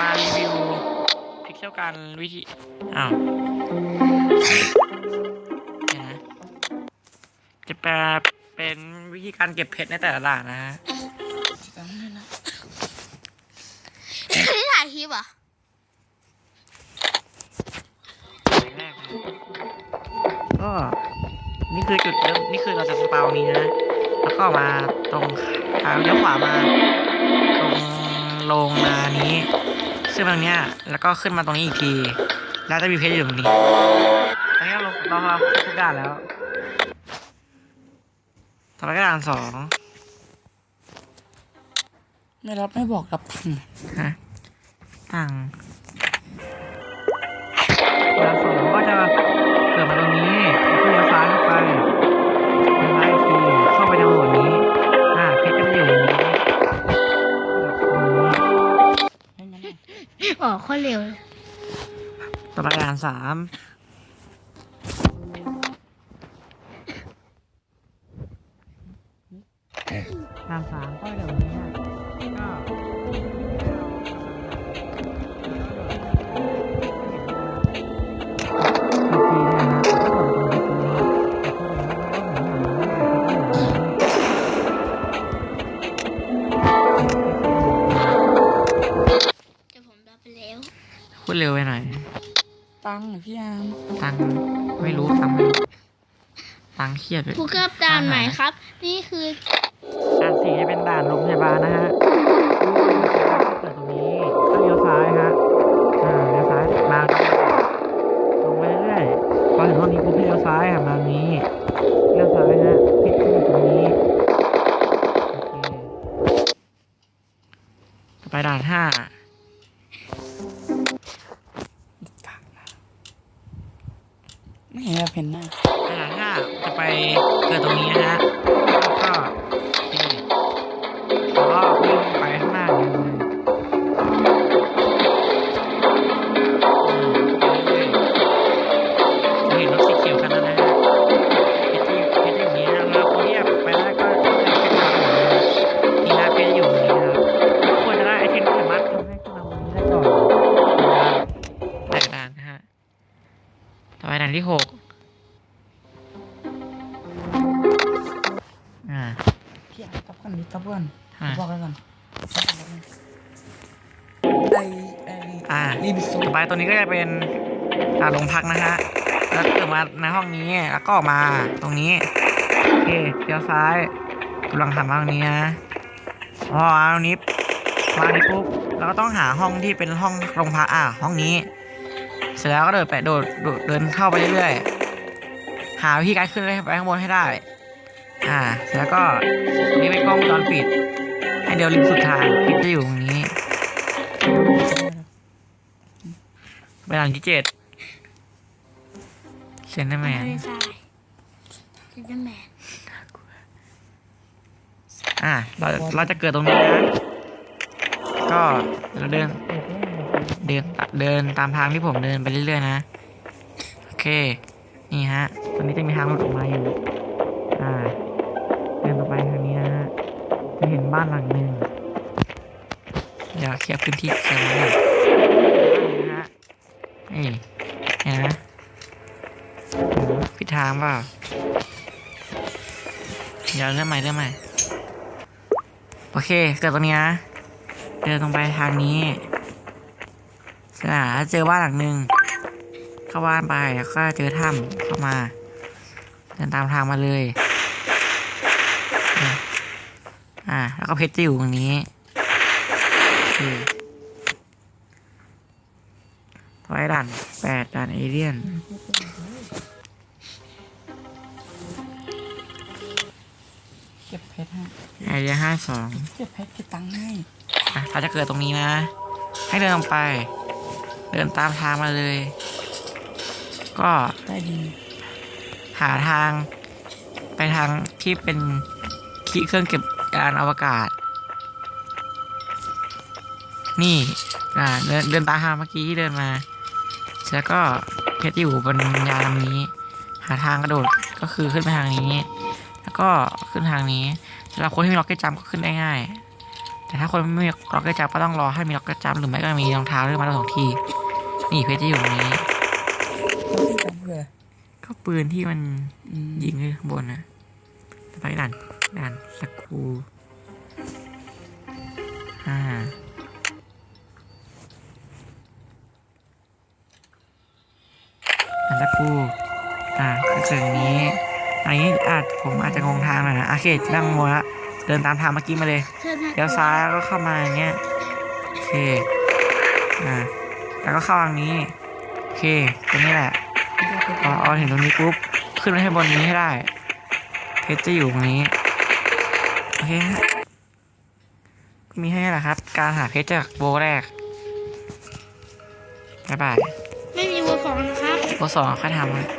มารีวิวพิกเซลกันวิธี อ้าวเดี๋ยวนะจะแปลเป็นวิธีการเก็บเพชรในแต่ละด่านนะฮะถ่ายคลิปเหรอะอย่างแรกนะก็นี่คือจุดเริ่มนี่คือเราจะสปาวนี้นะ แล้วก็มาตรงทางเลี้ยวขวามาตรง โรงนานี้ซึ่งตรงเนี้ยแล้วก็ขึ้นมาตรงนี้อีกที แล้วจะมีเพชรอยู่ตรงนี้ตอนนี้เราเราเราทุกด่านแล้วต่อไปก็ด่านสองไม่รับไม่บอกรับทันฮะต่างด่ โคนเร็ว ต่อไปด่านสาม ดเร็วไปหน่อย ตังค์เหรอพี่ยามตังค์ไม่รู้ตังค์ไม่รู้ตังค์เครียดเลยผู้กับด่านใหม่ครับ นี่คือด่านสี่จะเป็นด่านโรงพยาบาลนะฮะเปิดตรงนี้ก็เลี้ยวซ้ายฮะ อ่า เลี้ยวซ้าย มาตรงไปเรื่อยๆพอถึงตรงนี้ปุ๊บให้เลี้ยวซ้ายค่ะมาตรงนี้ เลี้ยวซ้ายฮะพิดขึ้นอยู่ตรงนี้ โอเคต่อไปด่านห้า ไม่เห็นจะเป็นหน้าไปด่านห้าจะไปเกิดตรงนี้นะฮะก็โอเคแล้วก็วิ่งไปข้างหน้าอ่างนี้เลยจะเห็นรถสีเขียวคันนั้นนะฮะเพชรที่เพชรอยู่นี้นะแล้วคนที่อยากไปได้ก็จะเพชรมาหม ทับกันนิดทับกันอ่าบอกกันก่อนไอไออ่ารีบิสูต่อไปตัวนี้ก็จะเป็นอ่าโรงพักนะฮะ แล้วเกิดมาในห้องนี้แล้วก็ออกมาตรงนี้โอเคเลี้ยวซ้ายกำลังหันมาตรงนี้นะอ๋อเอาตรงนี้มาตรงนี้ปุ๊บเราก็ต้องหาห้องที่เป็นห้องโรงพักอ่าห้องนี้ เสร็จแล้วก็เดินไปโดดโดดเดินเข้าไปเรื่อยๆหาวิธีการขึ้นไปข้างบนให้ได้ อ่าเสร็จแล้วก็นี่เป็นกล้องวงจรปิด ให้เดี๋ยวริมสุดทางคลิปจะอยู่ตรงนี้ไปด่านที่เจ็ดเซนเตอร์แมนทะเลทรายซินเดอร์แมนอะเราเราจะเกิดตรงนี้นะก็เราเดิน เดินเดินตามทางที่ผมเดินไปเรื่อยๆนะ โอเค นี่ฮะตอนนี้จะมีทางหลุดออกมาอยู่ บ้านหลังหนึ่งเดี๋ยวเคลียร์พื้นที่เสร็จแล้วนะนะฮะนี่นไหมโอ้โหผิดทางเปล่าเดี๋ยวเริ่มใหม่เริ่มใหม่โอเคเกิดตรงนี้นะเดินตรงไปทางนี้สร็จแล้วเจอบ้านหลังหนึ่งเข้าบ้านไปแล้วก็เจอถ้ำเข้ามา เดินตามทางมาเลยนี่ อ่า แล้วก็เพชรจะอยู่ตรงนี้โอเคต่อไปด่านแปดด่านเอเลี่ยนเก็บเพชรให้ไอเดียห้าสองเก็บเพชรเก็บตังค์ให้อะเราจะเกิดตรงนี้นะ ให้เดินลงไป เดินตามทางมาเลย ก็ได้ดีหาทาง ไปทางที่เป็นที่เครื่องเก็บ ยานอวกาศ นี่อ่าเดินเดินตามทางเมื่อกี้ที่เดินมาแล้วก็เพชรอยู่บนยานลำนี้ หาทางกระโดดก็คือขึ้นไปทางนี้ แล้วก็ขึ้นทางนี้สำหรับคนที่มีล็อกเก็ตจัมป์ก็ขึ้นได้ง่าย แต่ถ้าคนไม่มีล็อกเกอร์จัมป์ก็ต้องรอให้มีล็อกเกอร์จัมป์หรือไม่ก็มีรองเท้าหรือมาสองทีนี่เพชรจะอยู่ตรงนี้จังเพื่อก็ปืนที่มันอืมยิงขึ้นข้างบนนะไปด่าน ด่านสกรูอ่าด่านสกรูอ่าก็คืออย่างนี้อันนี้อาจผมอาจจะงงทางหน่อยนะโอเคนั่งมัวละเดินตามทางเมื่อกี้มาเลยเชิญมาเลี้ยวซ้ายแล้วก็เข้ามาอย่างเงี้ยโอเคอ่าแล้วก็เข้าทางนี้โอเคตรงนี้แหละพอเอาถึงตรงนี้ปุ๊บขึ้นไปให้บนนี้ให้ได้ เพชรจะอยู่ตรงนี้โอ เคฮะมีให้แหละครับ การหาเพชรจากโบแรกบ๊ายบาย ไม่มีเวอร์ของนะครับ โบสองค่อยทำ